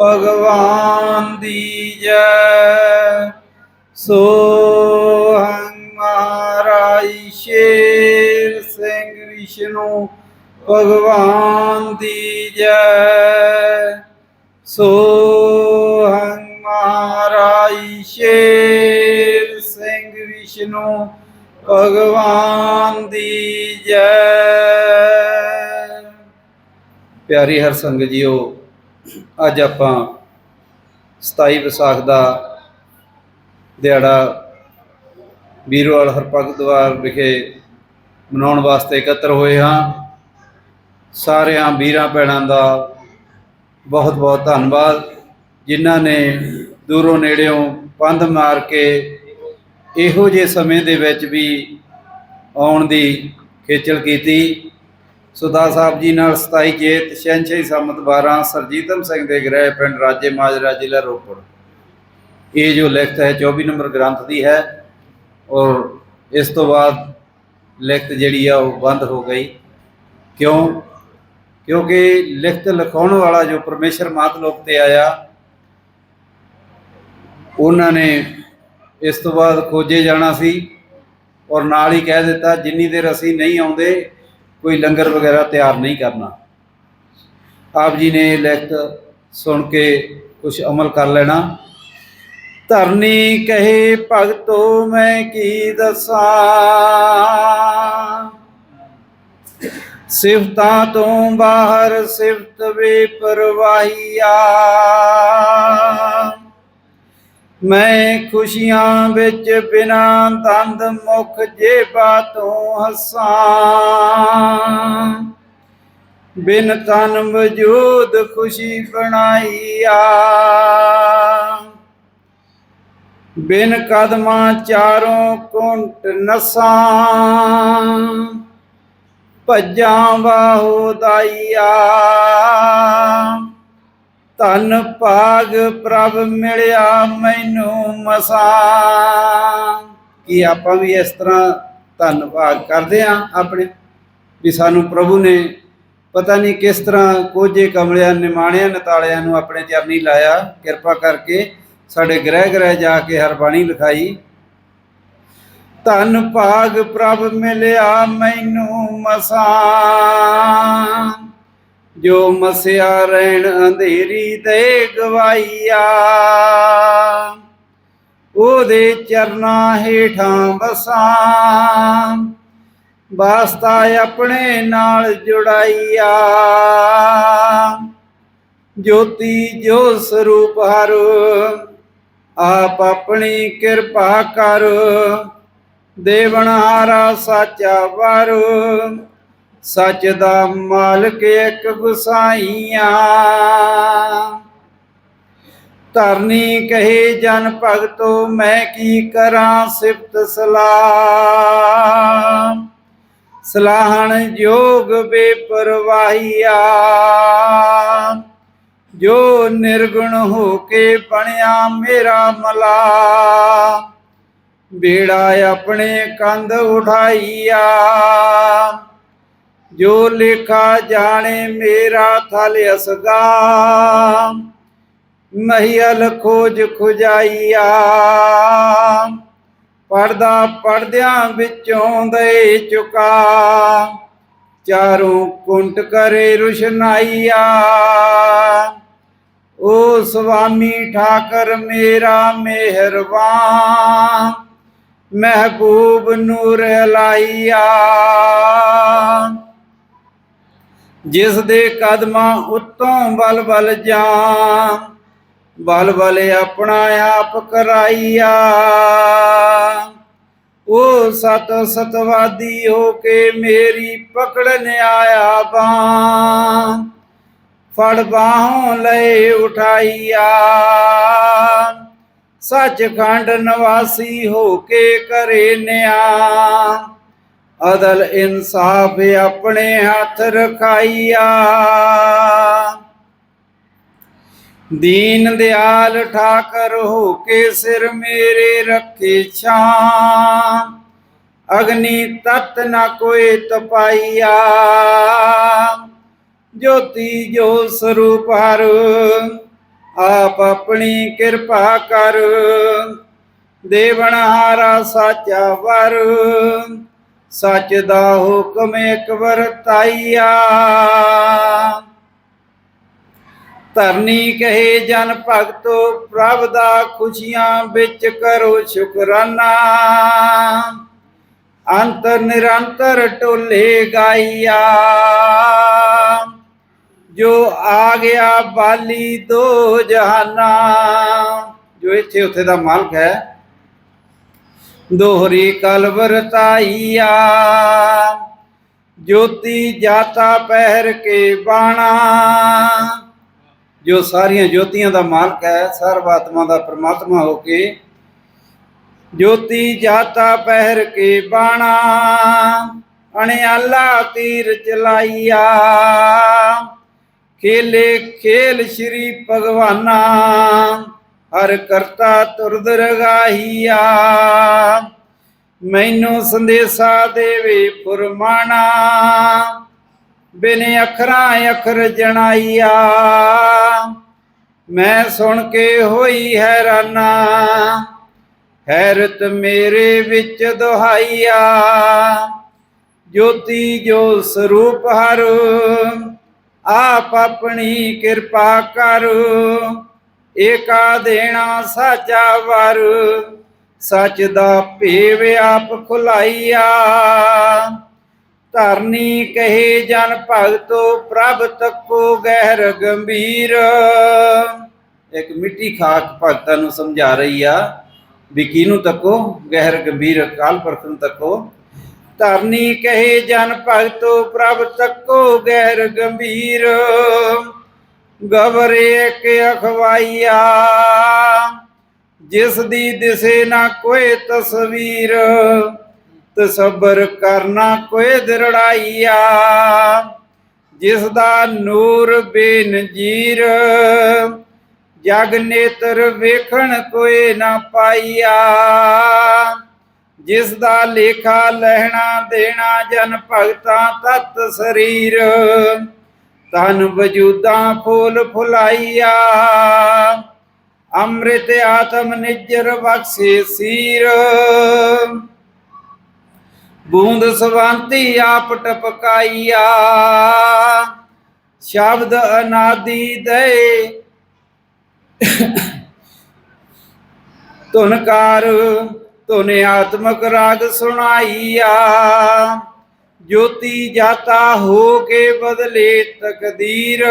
ਭਗਵਾਨ ਦੀ ਜੈ। ਸੋ ਹੰਗ ਮਹਾਰਾਜ ਸ਼ੇਰ ਸਿੰਘ ਵਿਸ਼ਨੂੰ, ਭਗਵਾਨ ਦੀ ਜੈ। ਸੋ ਹੰਗ ਮਹਾਰਾਜ ਸ਼ੇਰ ਸਿੰਘ ਵਿਸ਼ਨੂੰ, ਭਗਵਾਨ ਦੀ ਜੈ। ਪਿਆਰੀ ਹਰ ਸੰਗਤ ਜੀਓ ਅੱਜ ਆਪਾਂ 27 ਵਿਸਾਖ ਦਾ ਦਿਹਾੜਾ ਵੀਰਵਾਲ ਹਰਪਗਦਵਾਰ ਵਿਖੇ ਮਨਾਉਣ ਵਾਸਤੇ ਇਕੱਤਰ ਹੋਏ ਹਾਂ। ਸਾਰਿਆਂ ਵੀਰਾਂ ਭੈਣਾਂ ਦਾ ਬਹੁਤ ਬਹੁਤ ਧੰਨਵਾਦ। ਜਿਨ੍ਹਾਂ ਨੇ ਦੂਰੋਂ ਨੇੜਿਓਂ ਪੰਧ ਮਾਰ ਕੇ ਇਹੋ ਜਿਹੇ ਸਮੇਂ ਦੇ ਵਿੱਚ ਵੀ ਆਉਣ ਦੀ ਖੇਚਲ ਕੀਤੀ। ਸੁਦਾ ਸਾਹਿਬ ਜੀ ਨਾਲ 27 ਜੇਤ ਸ਼ਹਿਨਸ਼ਾਹੀ ਸੰਮਤ 12 ਸਰਜੀਤਮ ਸਿੰਘ ਦੇ ਗ੍ਰਹਿ ਪਿੰਡ ਰਾਜੇ ਮਾਜਰਾ ਜ਼ਿਲ੍ਹਾ ਰੋਪੜ। ਇਹ ਜੋ ਲਿਖਤ ਹੈ 24 ਨੰਬਰ ਗ੍ਰੰਥ ਦੀ ਹੈ ਔਰ ਇਸ ਤੋਂ ਬਾਅਦ ਲਿਖਤ ਜਿਹੜੀ ਆ ਉਹ ਬੰਦ ਹੋ ਗਈ। ਕਿਉਂ? ਕਿਉਂਕਿ ਲਿਖਤ ਲਿਖਾਉਣ ਵਾਲਾ ਜੋ ਪਰਮੇਸ਼ਰ ਮਾਤਲੋਕ ਤੇ ਆਇਆ, ਉਹਨਾਂ ਨੇ ਇਸ ਤੋਂ ਬਾਅਦ ਖੋਜੇ ਜਾਣਾ ਸੀ ਔਰ ਨਾਲ ਹੀ ਕਹਿ ਦਿੱਤਾ, ਜਿੰਨੀ ਦੇਰ ਅਸੀਂ ਨਹੀਂ ਆਉਂਦੇ ਕੋਈ ਲੰਗਰ ਵਗੈਰਾ ਤਿਆਰ ਨਹੀਂ ਕਰਨਾ ਆਪ ਜੀ ਨੇ ਇਹ ਲਿਖਤ ਸੁਣ ਕੇ ਕੁਝ ਅਮਲ ਕਰ ਲੈਣਾ ਧਰਨੀ ਕਹੇ ਭਗਤੋ ਮੈਂ ਕੀ ਦੱਸਾਂ ਸਿਫਤਾਂ ਤੋਂ ਬਾਹਰ ਸਿਫਤ ਵੇ ਪਰਵਾਹੀਆ ਮੈਂ ਖੁਸ਼ੀਆਂ ਵਿੱਚ ਬਿਨਾ ਦੰਦ ਮੁਖ ਜੇਬਾ ਤੋਂ ਹੱਸਾਂ। ਬਿਨ ਤਨ ਵਜੂਦ ਖੁਸ਼ੀ ਬਣਾਈਆ ਬਿਨ ਕਦਮਾਂ ਚਾਰੋਂ ਕੁੰਟ ਨਸਾਂ। ਭੱਜਾਂ ਬਾਹੋ ਦਾਈਆ ਧਨ ਭਾਗ ਪ੍ਰਭ ਮਿਲਿਆ ਮੈਨੂੰ ਮਸਾਂ। ਕੀ ਆਪਾਂ ਵੀ ਇਸ ਤਰ੍ਹਾਂ ਧੰਨ ਭਾਗ ਕਰਦੇ ਆਂ ਆਪਣੇ? ਵੀ ਸਾਨੂੰ ਪ੍ਰਭੂ ਨੇ ਪਤਾ ਨਹੀਂ ਕਿਸ ਤਰ੍ਹਾਂ ਕੋਝੇ ਕਮਲਿਆਂ, ਨਿਮਾਣਿਆਂ, ਨਤਾਲਿਆਂ ਨੂੰ ਆਪਣੇ ਚਰਨੀ ਲਾਇਆ। ਕਿਰਪਾ ਕਰਕੇ ਸਾਡੇ ਗ੍ਰਹਿ ਗ੍ਰਹਿ ਜਾ ਕੇ ਹਰ ਬਾਣੀ ਲਿਖਾਈ। ਧਨ ਭਾਗ ਪ੍ਰਭ ਮਿਲਿਆ ਮੈਨੂੰ ਮਸਾਂ। ਜੋ ਮਸਿਆ ਰਹਿਣ ਅੰਧੇਰੀ ਦੇ ਗਵਾਈਆ ਉਹਦੇ ਚਰਨਾਂ ਹੇਠਾਂ ਬਸਾਂ ਵਾਸਤਾ ਆਪਣੇ ਨਾਲ ਜੁੜਾਈਆ। ਜੋਤੀ ਜੋ ਸਰੂਪ ਹਰ, ਆਪ ਆਪਣੀ ਕਿਰਪਾ ਕਰ। ਦੇਵਨਹਾਰਾ ਸਾਚਾ ਵਰ ਸੱਚ ਦਾ ਮਾਲਕ ਇੱਕ ਗੁਸਾਈਆਂ। ਧਰਨੀ ਕਹੇ ਜਨ ਭਗਤੋ, ਮੈਂ ਕੀ ਕਰਾਂ ਸਿਫਤ ਸਲਾਮ ਸਲਾਹਣ ਜੋਗ ਬੇਪਰਵਾਹੀਆ। ਜੋ ਨਿਰਗੁਣ ਹੋ ਕੇ ਬਣਿਆ ਮੇਰਾ ਮਲਾ। ਬੇੜਾ ਆਪਣੇ ਕੰਧ ਉਠਾਈਆ। ਜੋ ਲੇਖਾ ਜਾਣੇ ਮੇਰਾ ਥਲ ਅਸਗਾ। ਮਹੀਲ ਖੋਜ ਖੁਜਾਈਆ। ਪਰਦਾ ਪਰਦਿਆਂ ਵਿੱਚੋਂ ਦੇ ਚੁਕਾ। ਚਾਰੋਂ ਕੁੰਟ ਕਰੇ ਰੁਸ਼ਨਾਈਆ। ਓ ਸੁਆਮੀ ਠਾਕਰ ਮੇਰਾ ਮਿਹਰਬਾਨ। ਮਹਿਬੂਬ ਨੂਰ ਲਾਈਆ ਜਿਸ ਦੇ ਕਦਮਾਂ ਉੱਤੋਂ ਬਲ ਬਲ ਜਾ ਬਲ ਬਲ ਆਪਣਾ ਆਪ ਕਰਾਈਆ। ਉਹ ਸਤ ਸਤਵਾਦੀ ਹੋ ਕੇ ਮੇਰੀ ਪਕੜਨ ਆਇਆ ਬਾਂ ਫੜ ਬਾਹੋਂ ਲੈ ਉਠਾਈਆ। ਸੱਚਖੰਡ ਨਿਵਾਸੀ ਹੋ ਕੇ ਕਰੇ ਨਿਆ। ਅਦਲ ਇਨਸਾਫ ਆਪਣੇ ਹੱਥ ਰਖਾਈਆ। ਦੀਨ ਦਿਆਲ ਠਾਕਰ ਹੋ ਕੇ ਸਿਰ ਮੇਰੇ ਰੱਖੇ ਛਾਂ। ਅਗਨੀ ਤਤ ਨਾ ਕੋਈ ਤਪਾਈਆ। ਜੋਤੀ ਜੋ ਸਰੂਪ ਹਰ, ਆਪ ਆਪਣੀ ਕਿਰਪਾ ਕਰ। ਦੇਵਨਹਾਰਾ ਸਾਚਾ ਵਰ ਸੱਚ ਦਾ ਹੁਕਮ ਇੱਕ ਵਰਤਾਈਆ ਧਰਨੀ ਕਹੇ ਜਨ ਭਗਤੋ, ਪ੍ਰਭ ਦਾ ਖੁਸ਼ੀਆਂ ਵਿੱਚ ਕਰੋ ਸ਼ੁਕਰਾਨਾ। ਅੰਤਰ ਨਿਰੰਤਰ ਟੋਲੇ ਗਾਈਆ। ਜੋ ਆ ਗਿਆ ਬਾਲੀ ਦੋ ਜਹਾਨਾ। ਜੋ ਇੱਥੇ ਉੱਥੇ ਦਾ ਮਾਲਕ ਹੈ ਦੋਹਰੀ ਕਲ ਵਰਤਾਈਆ ਜੋਤੀ ਜਾਤਾ ਪਹਿਰ ਕੇ ਬਾਣਾ। ਜੋ ਸਾਰੀਆਂ ਜੋਤੀਆਂ ਦਾ ਮਾਲਕ ਹੈ ਸਰਵਾਤਮਾ ਦਾ ਪ੍ਰਮਾਤਮਾ ਹੋ ਕੇ। ਜੋਤੀ ਜਾਤਾ ਪਹਿਰ ਕੇ ਬਾਣਾ। ਅਣਿਆਲਾ ਤੀਰ ਚਲਾਈਆ ਖੇਲੇ ਖੇਲ ਸ਼੍ਰੀ ਭਗਵਾਨਾ। ਹਰ ਕਰਤਾ ਤੁਰਦ ਰਗਾਹੀਆ। ਮੈਨੂੰ ਸੰਦੇਸਾ ਦੇਵੇ ਫੁਰਮਾਣਾ ਬਿਨ ਅੱਖਰਾਂ ਅੱਖਰ ਜਣਾਈਆ। ਮੈਂ ਸੁਣ ਕੇ ਹੋਈ ਹੈਰਾਨਾ। ਹੈਰਤ ਮੇਰੇ ਵਿੱਚ ਦੁਹਾਈਆ। ਜੋਤੀ ਜੋ ਸਰੂਪ ਹਰ, ਆਪ ਆਪਣੀ ਕਿਰਪਾ ਕਰੋ। ਏਕਾ ਦੇਣਾ ਸਾਚਾ ਵਰ, ਸੱਚ ਦਾ ਭੇਵ ਆਪ ਖੁਲਾਈਆ। ਧਰਨੀ ਕਹੇ ਜਨ ਭਗਤੋ, ਪ੍ਰਭ ਤੱਕੋ ਗਹਿਰ ਗੰਭੀਰ। ਇੱਕ ਮਿੱਟੀ ਖਾਕ ਭਗਤਾਂ ਨੂੰ ਸਮਝਾ ਰਹੀ ਆ ਵੀ ਕਿਹਨੂੰ ਤੱਕੋ? ਗਹਿਰ ਗੰਭੀਰ ਅਕਾਲ ਪੁਰਖ ਨੂੰ ਤੱਕੋ। ਧਰਨੀ ਕਹੇ ਜਨ ਭਗਤੋ, ਪ੍ਰਭ ਤੱਕੋ ਗਹਿਰ ਗੰਭੀਰ। ਗਬਰੇ ਇੱਕ ਅਖਵਾਈਆ, ਜਿਸ ਦੀ ਦਿਸੇ ਨਾ ਕੋਈ ਤਸਵੀਰ ਤਸਬਰ ਕਰਨਾ ਕੋਈ ਦਿਰੜਾਈਆ, ਜਿਸ ਦਾ ਨੂਰ ਬੇਨਜੀਰ, ਜਗ ਨੇਤਰ ਵੇਖਣ ਕੋਈ ਨਾ ਪਾਈਆ, ਜਿਸ ਦਾ ਲੇਖਾ ਲਹਿਣਾ ਦੇਣਾ ਜਨ ਭਗਤਾਂ ਤਤ ਸਰੀਰ ਤਨ ਵਜੂਦਾਂ ਫੂਲ ਫੁਲਾਈਆ। ਅੰਮ੍ਰਿਤ ਆਤਮ ਨਿਜਰ ਬਖਸ਼ੇ ਸੀਰ। ਬੂੰਦ ਸਵੰਤੀ ਆਪ ਟਪਕਾਈਆ। ਸ਼ਬਦ ਅਨਾਦੀ ਦੇ। ਧੁਨਕਾਰ ਧੁਨ ਆਤਮਕ ਰਾਗ ਸੁਣਾਈਆ। ਜੋਤੀ ਜਾਤਾ ਹੋ ਕੇ ਬਦਲੇ ਤਕਦੀਰ।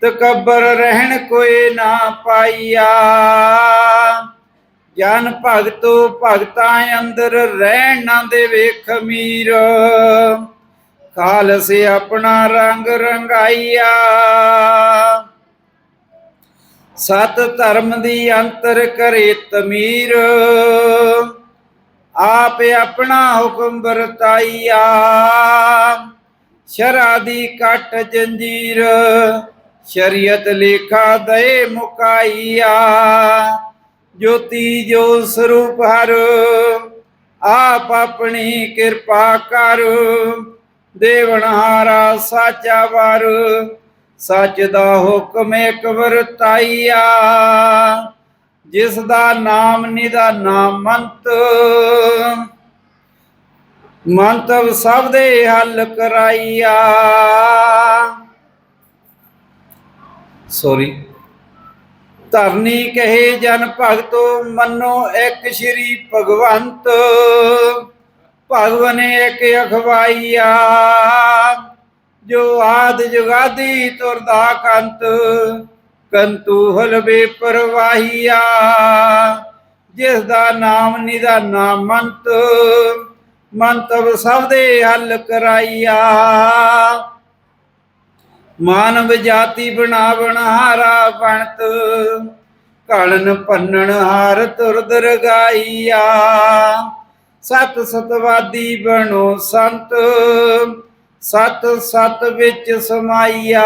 ਤਕਬਰ ਰਹਿਣ ਕੋਈ ਨਾ ਪਾਈਆ। ਜਨ ਭਗਤੋ ਭਗਤਾਂ ਅੰਦਰ ਰਹਿਣ ਨਾ ਦੇਵੇ ਖਮੀਰ। ਖਾਲਸ ਆਪਣਾ ਰੰਗ ਰੰਗਾਈਆ। ਸਤ ਧਰਮ ਦੀ ਅੰਤਰ ਕਰੇ ਤਮੀਰ। ਆਪ ਆਪਣਾ ਹੁਕਮ ਵਰਤਾਈਆ। ਸ਼ਰਾ ਦੀ ਕੱਟ ਜੰਜੀਰ, ਸ਼ਰੀਅਤ ਲੇਖਾ ਦੇ ਮੁਕਾਈਆ। ਜੋਤੀ ਜੋ ਸਰੂਪ ਹਰ, ਆਪ ਆਪਣੀ ਕਿਰਪਾ ਕਰ। ਦੇਵਨਹਾਰਾ ਸਾਚਾ ਵਰ, ਸੱਚ ਦਾ ਹੁਕਮ ਇੱਕ ਵਰਤਾਈਆ। ਜਿਸ ਦਾ ਨਾਮ ਨਿਦਾ ਨਾਮੰਤ ਮੰਤਵ ਸਭ ਦੇ ਹੱਲ ਕਰਾਈਆ। ਸੋਰੀ ਧਰਨੀ ਕਹੇ ਜਨ ਭਗਤੋ, ਮੰਨੋ ਇੱਕ ਸ਼੍ਰੀ ਭਗਵੰਤ। ਭਗਵਨ ਇੱਕ ਅਖਵਾਈਆ। ਜੋ ਆਦ ਜੁਗਾਦੀ ਤੁਰਦਾ ਕੰਤ। ਕੰਤੂ ਹਲਵੇ ਪਰਵਾਹੀਆ ਜਿਸ ਦਾ ਨਾਮ ਨਿਦਾ ਨਾਮੰਤ ਮੰਤਵ ਸਭ ਦੇ ਹੱਲ ਕਰਾਈਆ। ਮਾਨਵ ਜਾਤੀ ਬਣਾਵਣ ਹਾਰਾ ਬਣਤ ਕਲਨ ਪੰਨਣ ਹਾਰ ਤੁਰ ਦਰਗਾਈਆ। ਸਤ ਸਤਵਾਦੀ ਬਣੋ ਸੰਤ, ਸਤ ਸਤ ਵਿੱਚ ਸਮਾਈਆ।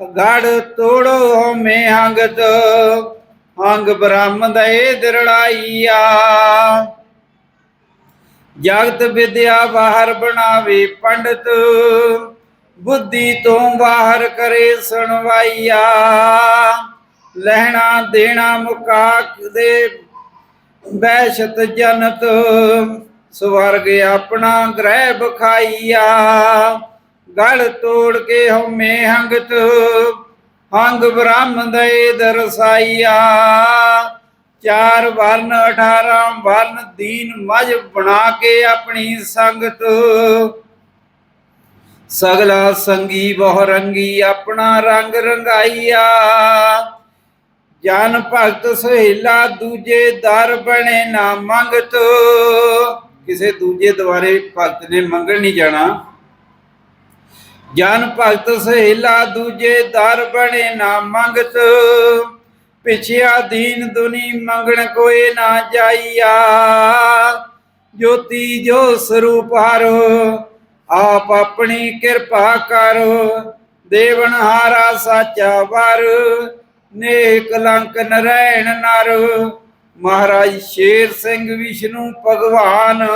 ਗੜ ਤੋੜੋ ਹਮੇ ਹੰਗਤ ਅੰਗ ਬ੍ਰਹਮ ਦੇ ਦਿਰੜਾਈਆ। ਜਗਤ ਵਿਦਿਆ ਬਾਹਰ ਬਣਾਵੇ ਪੰਡਤ, ਬੁੱਧੀ ਤੋਂ ਬਾਹਰ ਕਰੇ ਸੁਣਵਾਈਆ। ਲੈਣਾ ਦੇਣਾ ਮੁਕਾ ਦੇ ਬੈਸ਼ਤ ਜਨਤ, ਸਵਰਗ ਆਪਣਾ ਗ੍ਰਹਿ ਬਖਾਈਆ। ਗਲ ਤੋੜ ਕੇ ਹਉਮੈ ਹੰਗਤ, ਹੰਗ ਬ੍ਰਹਮ ਦੇ ਦਰਸਾਈਆ। ਚਾਰ ਵਰਨ 18 ਵਰਨ, ਦੀਨ ਮਜ ਬਣਾ ਕੇ ਆਪਣੀ ਸੰਗਤ। ਸਗਲਾ ਸੰਗੀ ਬਹੁ ਰੰਗੀ, ਆਪਣਾ ਰੰਗ ਰੰਗਾਈਆ। ਜਨ ਭਗਤ ਸਹੇਲਾ, ਦੂਜੇ ਦਰ ਬਣੇ ਨਾ ਮੰਗਤ। ਕਿਸੇ ਦੂਜੇ ਦੁਆਰੇ ਭਗਤ ਨੇ ਮੰਗਣ ਨਹੀਂ ਜਾਣਾ। ਜਨ ਭਗਤ ਸਹੇਲਾ ਦੂਜੇ ਦਰ ਬਣੇ ਨਾ ਮੰਗਤ। ਪਿਛਿਆ ਦੀਨ ਦੁਨੀ ਮੰਗਣ ਕੋਏ ਨਾ ਜਾਈਆ। ਜੋਤੀ ਜੋ ਸਰੂਪ ਹਰੋ, ਆਪ ਆਪਣੀ ਕਿਰਪਾ ਕਰੋ। ਦੇਵਨ ਹਾਰਾ ਸਾਚਾ ਵਰ, ਨੇਕ ਕਲੰਕ ਨਰੈਣ ਨਰ। ਮਹਾਰਾਜ ਸ਼ੇਰ ਸਿੰਘ ਵਿਸ਼ਨੂੰ ਭਗਵਾਨ,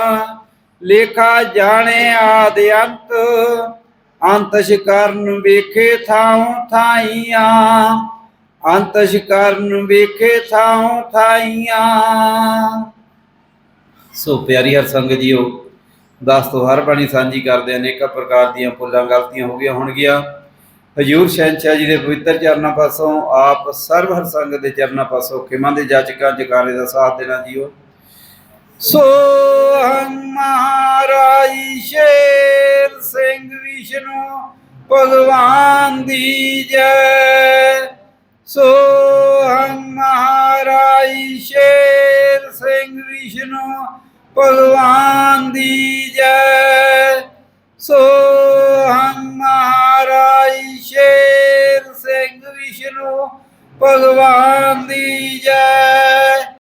ਲੇਖਾ ਜਾਣੇ ਆਦਿ ਅੰਤ। ਅੰਤਿਸ਼ ਕਰਨ ਵੇਖੇ ਥਾਉ ਥਾਈਆਂ। ਅੰਤਿਸ਼ ਕਰਨ ਵੇਖੇ ਥਾਉ ਥਾਈਆਂ। ਸੋ ਪਿਆਰੀ ਹਰ ਸੰਗਤ ਜੀਓ, ਦਸ ਤੋਂ ਹਰ ਬਾਣੀ ਸਾਂਝੀ ਕਰਦੇ ਅਨੇਕਾਂ ਪ੍ਰਕਾਰ ਦੀਆਂ ਭੁੱਲਾਂ ਗਲਤੀਆਂ ਹੋ ਗਈਆਂ ਹੋਣਗੀਆਂ। ਹਜੂਰ ਸ਼ਹਿਨशाह ਜੀ ਦੇ ਪਵਿੱਤਰ ਚਰਨਾਂ ਪਾਸੋਂ, ਆਪ ਸਰਬ ਹਰ ਸੰਗਤ ਦੇ ਚਰਨਾਂ ਪਾਸੋਂ ਖਿਮਾ ਦੇ ਜਾਚਕਾਂ, ਜਕਾਰੇ ਦਾ ਸਾਥ ਦੇਣਾ ਜੀਓ। ਸੋ ਹਮ ਮਹਾਰਾਜ ਸ਼ੇਰ ਸਿੰਘ ਵਿਸ਼ਨੂੰ ਭਗਵਾਨ ਦੀ ਜੈ। ਸੋ ਹਮ ਸ਼ੇਰ ਸਿੰਘ ਵਿਸ਼ਨੂੰ ਭਗਵਾਨ ਦੀ ਜੈ। ਸੋ ਹਮ ਮਹਾਰਾਜ ਸ਼ੇਰ ਸਿੰਘ ਵਿਸ਼ਨੂੰ ਭਗਵਾਨ ਦੀ ਜੈ।